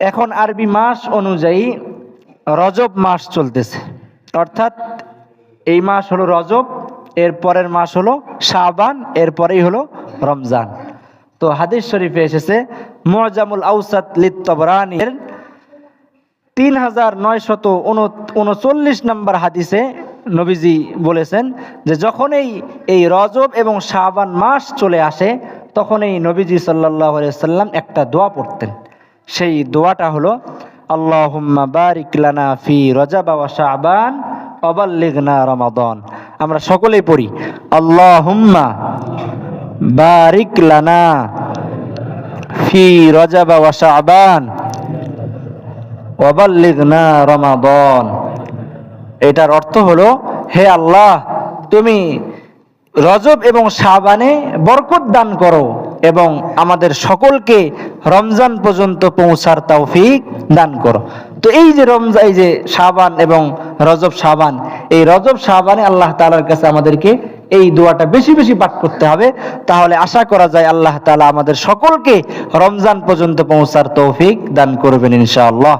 এখন আরবি মাস অনুযায়ী রজব মাস চলতেছে। অর্থাৎ এই মাস হলো রজব, এর পরের মাস হলো শাবান এরপরেই হলো রমজান। তো হাদিস শরীফে এসেছে মুআজামুল আউসাত লিত্তবরানির তিন হাজার নয়শত উনচল্লিশ নম্বর হাদিসে নবীজি বলেছেন যে, যখনই এই রজব এবং শাবান মাস চলে আসে তখন এই নবীজি সাল্লাহ সাল্লাম একটা দোয়া পড়তেন। সেই দোয়াটা হলো, আল্লাহুম্মা বারিক লানা ফি রজাবা ওয়া শাবান, অবাল্লিগনা রমাদন। আমরা সকলেই পড়ি, আল্লাহুম্মা বারিক লানা ফি রজাবা ওয়া শাবান ওয়াবাল্লিগনা রমাদন। এটার অর্থ হলো, হে আল্লাহ, তুমি রজব এবং শাবানে বরকত দান করো। এবং আমাদের সকলকে রমজান পর্যন্ত পৌঁছার তৌফিক দান করো। তো এই যে রমজান এই যে শাবান এবং রজব শাবান, এই রজব শাবানে আল্লাহ তালার কাছে আমাদেরকে এই দোয়াটা বেশি বেশি পাঠ করতে হবে। তাহলে আশা করা যায় আল্লাহ তাআলা আমাদের সকলকে রমজান পর্যন্ত পৌঁছার তৌফিক দান করবেন ইনশাআল্লাহ।